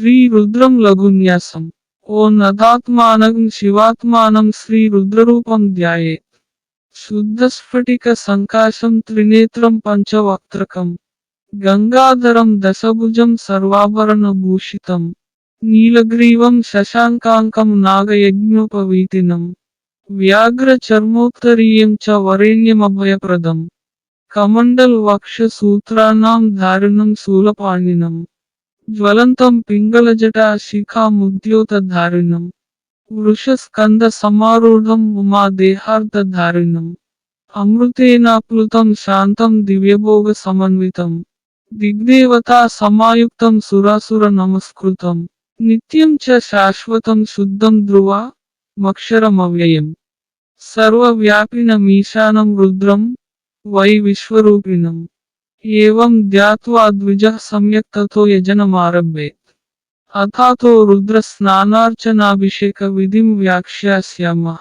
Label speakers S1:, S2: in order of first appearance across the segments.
S1: శ్రీ రుద్రం లఘున్యాసం. ఓ నతాత్మానం శివాత్మానం శ్రీ రుద్రరూపం ధ్యాయే. శుద్ధస్ఫటిక సంకాశం త్రినేత్రం పంచవక్త్రకం. గంగాధరం దశభుజం సర్వాభరణ భూషితం. నీలగ్రీవం శశాంకాంకం నాగయజ్ఞోపవీతినం. व्याघ्रचर्मोत्तरीयं च वरेण्यमभयप्रदं कमण्डलवक्षसूत्राणां ధారణం శూలపాణినం. జ్వలంతం పింగళజట శిఖాముద్యోత ధారుణం. వృషస్కంద సమారూఢం ఉమా దేహార్థధారిణం అమృతేనాప్లుతం శాంతం దివ్యభోగ సమన్వితం. దిగ్దేవతా సమాయుక్తం సురాసుర నమస్కృతం. నిత్యం చ శాశ్వతం శుద్ధం ధ్రువ మక్షరమవ్యయం. సర్వవ్యాపినమీశానం రుద్రం వై విశ్వరూపిణం. एवं ज्ञावा द्विज सम्यक तथो यजनमारभेत। अथातो रुद्रस्नानार्चनाभिषेक विधि व्याख्याम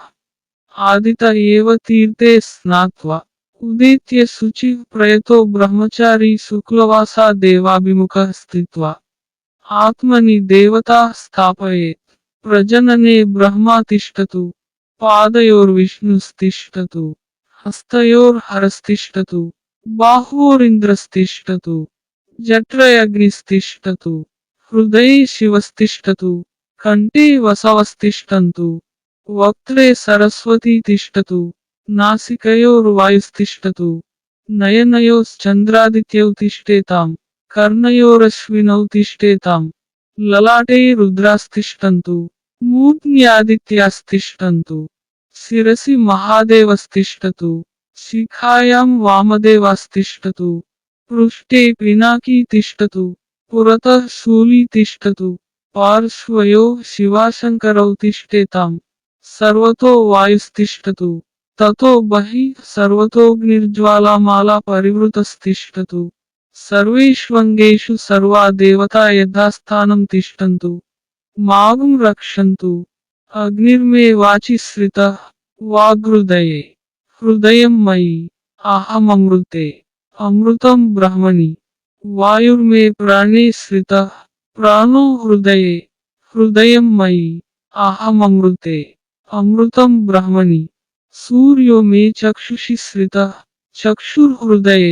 S1: आदित एव तीर्थे स्नात्वा। उदित्य शुचि प्रयतो ब्रह्मचारी शुक्लवासा देवाभिमुख स्थित्वा। आत्मनि देवता स्थापयेत्। प्रजनने ब्रह्मा तिष्ठतु पादयोर्विष्णुस्तिष्ठतु। हस्तयोर्हरस्तिष्ठतु। హస్తయోర్హరస్తిష్టతు బాహోరింద్రస్తిష్టతు జట్రయగ్నిస్తిష్టతు హృదయ శివస్తిష్టతు కంఠే వసవస్తిష్టంతు వక్త్రే సరస్వతీ తిష్టతు నాసికయోర్వాయుస్తిష్టతు నయనయోశ్చంద్రాదిత్యౌ తిష్టేతాం కర్ణయోరశ్వినౌ తిష్టేతాం లలాటే రుద్రాస్తిష్టంతు మూర్ధ్న్యాదిత్యాస్తిష్టంతు శిరసి మహాదేవస్తిష్టతు शिखायां वामदेवस्तिष्ठतु। पृष्ठे पिनाकी तिष्ठतु। पुरतः शूली तिष्ठतु। पार्श्वयो शिवाशङ्करौ तिष्ठेताम्। सर्वतो वायुस्तिष्ठतु। ततो बहिः सर्वतोऽग्निर्ज्वालामाला परिवृतस्तिष्ठतु। सर्वेष्वङ्गेषु सर्वा देवता यथास्थानं तिष्ठन्तु। मागं रक्षन्तु। अग्निर्मे वाचिसृतः वागृदये हृदय मयि अहमृते अमृतम ब्रह्मणि वायुर्मे प्राणे श्रित प्राणो हृदय हृदय मयि अहमृते अमृतम ब्रह्मणि सूर्यो मे चक्षुषी श्रित चक्षुर्हृदय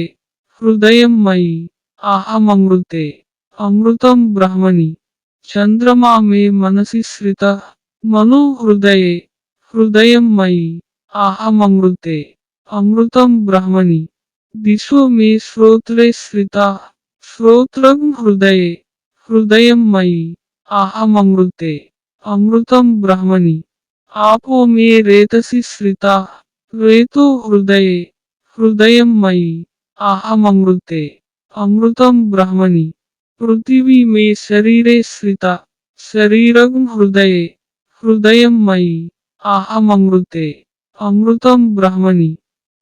S1: हृदय मयि अहमृते अमृतम ब्रह्मणि चंद्रमा मे मनसी श्रित मनो हृदय हृदय मयि आहमृते अमृतम ब्रह्मणि। दिशो मे श्रोत्रे श्रिता श्रोत्र हृदय। हृदय मयि। आहमृते अमृतम ब्रह्मणि। आपो मे रेतसी श्रिता रेतो हृदय। हृदय मयि। आहमृते अमृतम ब्रह्मणि। पृथिवी मे शरीरे श्रिता शरीर हृदय। हृदय मयि। आहमृते अमृतम ब्रह्मणि।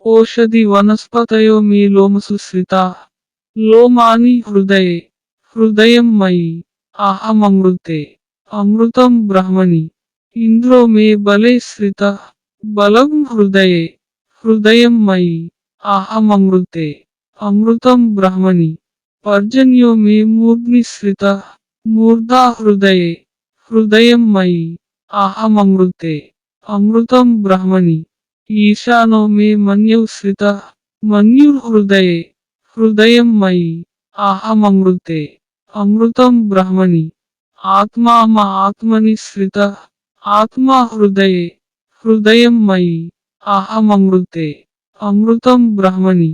S1: ओषधि वनस्पतयो मे लोम सुश्रिताः। लोमानि हृदये। हृदयं मयि। अहमृते अमृतं। ब्रह्मणि। इंद्रो मे बले श्रितः। बलं हृदये। हृदयं मयि। अहमृते अमृतं। ब्रह्मणि। पर्जन्यो मे मूर्ध्निश्रितः मूर्धा हृदये। हृदयं मयि। अहमृते अमृतम ब्रह्मणि ईशानो मे मन्युश्रितः हृदय हृदय मयि अहमृते अमृतम ब्रह्मणि आत्मा म आत्मनि श्रितः आत्मा हृदय हृदय मयि अहमृते अमृतम ब्रह्मणि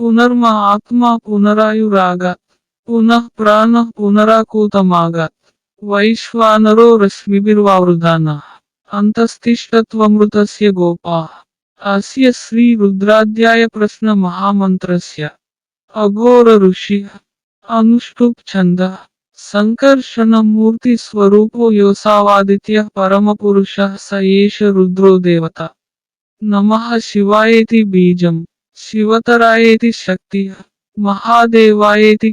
S1: पुनर्म आत्मा पुनरायुराग पुनः प्राण पुनराकूतमागत वैश्वानरो रश्मिभिर्वावृधानः अन्तस्तिष्ठत्वमृतस्य गोपा। अस्य श्रीरुद्राध्यायप्रश्नमहामन्त्रस्य अघोरऋषिः। अनुष्टुप्छन्दः। सङ्कर्षणमूर्तिस्वरूपो परम पुरुष स एष रुद्रो देवता। नमः शक्ति बीजम्। शिवतरायेति श्री महादेवायेति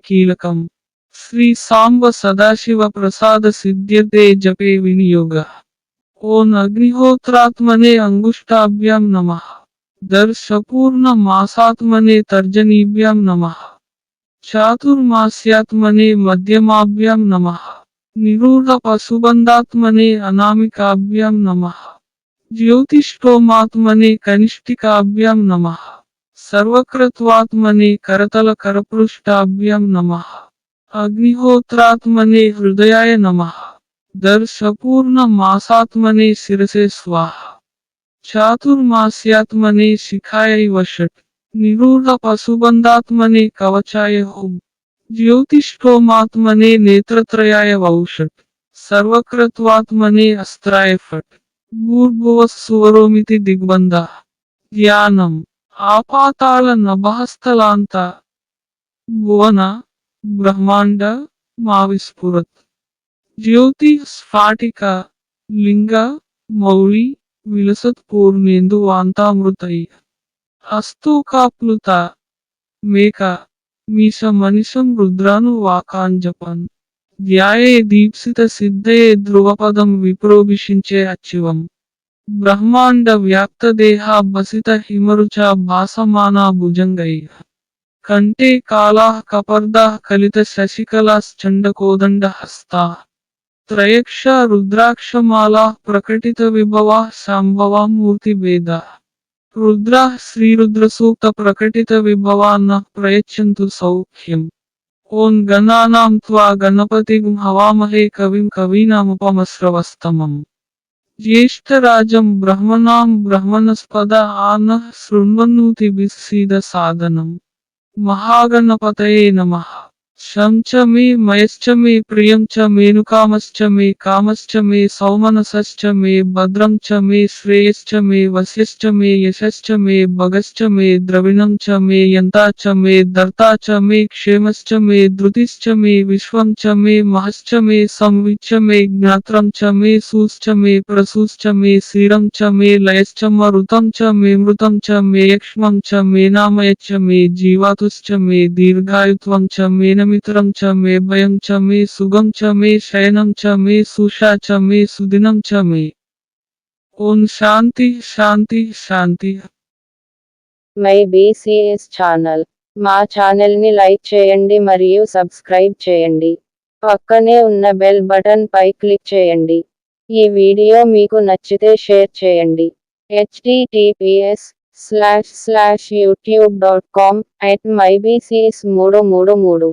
S1: सदाशिव प्रसाद सिद्ध्य जपे विनियोगः। ఓ అగ్నిహోత్రాత్మనే అంగుష్టాభ్యాం నమః దర్శపూర్ణ మాసాత్మనే తర్జనీభ్యాం నమః చాతుర్మాస్యాత్మనే మధ్యమాభ్యాం నమః నిరూఢ పశుబంధాత్మనే అనామికాభ్యాం నమః జ్యోతిష్ఠోమాత్మనే కనిష్ఠికాభ్యాం నమః సర్వకృత్వాత్మనే కరతల కరపృష్టాభ్యాం నమః అగ్నిహోత్రాత్మనే హృదయాయ నమః दर्शपूर्ण मासात्मने शिसे स्वाहा। चातुर्मास्यात्मने शिखाय वशट निरूढ़ पशुबंधात्मने कवचाय होम ज्योतिषोमात्मने नेत्रत्रयाय वौषट। सर्वकृत्वात्मने अस्त्राय फट। भूर्भुवस्वरोमिति दिग्बंध ज्ञानम। आपाताल नभस्थलांता भुवन। ब्रह्मांड मा జ్యోతి స్ఫాటిక లింగ మౌళి విలసత్ పూర్ణేందు వాంతామృతై హస్తూకాప్లుత మేక మీష మనిషం రుద్రాను వాకాంజపన్ ధ్యాయే దీప్సిత సిద్ధయే ధ్రువపదం విప్రోభిషించే అచ్చివం బ్రహ్మాండ వ్యాప్తదేహ బసిత హిమరుచ భాసమానా భుజంగై కంటే కాళా కపర్దా కలిత శశికళాశ్చండకోదండ హస్తా ತ್ರಯಕ್ಷ ರುದ್ರಾಕ್ಷಮಾಲಾ ಪ್ರಕಟಿತ ವಿಭವ ಸಂಭವ ಮೂರ್ತಿ ಭೇದ ರುದ್ರ ಶ್ರೀರುದ್ರಸೂಕ್ತ ಪ್ರಕಟಿತ ವಿಭವಾನ್ನ ಪ್ರಯಚ್ಛಂತು ಸೌಖ್ಯಂ ಓಂ ಗಣಾನಾಂ ತ್ವಾ ಗಣಪತಿಗುಂ ಹವಾಮಹೇ ಕವಿಂ ಕವೀನಾಮುಪಮಸ್ರವಸ್ತಮಂ ಜ್ಯೇಷ್ಠರಾಜಂ ಬ್ರಹ್ಮಣಾಂ ಬ್ರಹ್ಮಣಸ್ಪದ ಆನಃ ಶೃಣ್ವನ್ನೂತಿ ಬಿಸಿದ ಸಾಧನಂ ಮಹಾಗಣಪತಯೇ ನಮಃ शमी मयश्चमी प्रिय मेनुकामश्चमी कामश्चमी च भद्रम मे कामश्च मे सौमनसश्च भद्रं च मे श्रेयश्च मे वश्यश्च मे यशश्च च मे यन्ता च मे दर्ता च मे क्षेमश्च मे धृतिश्च च मे महश्च मे मे ज्ञात्रं च मे सूश्च मे प्रसूश्च च मे लयश्च च मे मृतं च मे यक्ष्मं च मे जीवातुश्च मे च मेन మిత్రం చ మే భయం చ మే సుగం చ మే శయనం చ మే సుషా చ మే సుదినం చ మే. ఓం శాంతి శాంతి శాంతి.
S2: My BCS channel. మా ఛానల్ని లైక్ చేయండి మరియు సబ్స్క్రైబ్ చేయండి. పక్కనే ఉన్న బెల్ బటన్ పై క్లిక్ చేయండి. ఈ వీడియో మీకు నచ్చితే షేర్ చేయండి. HTTPS slash slash YouTube dot com at my BCS మూడు మూడు మూడు.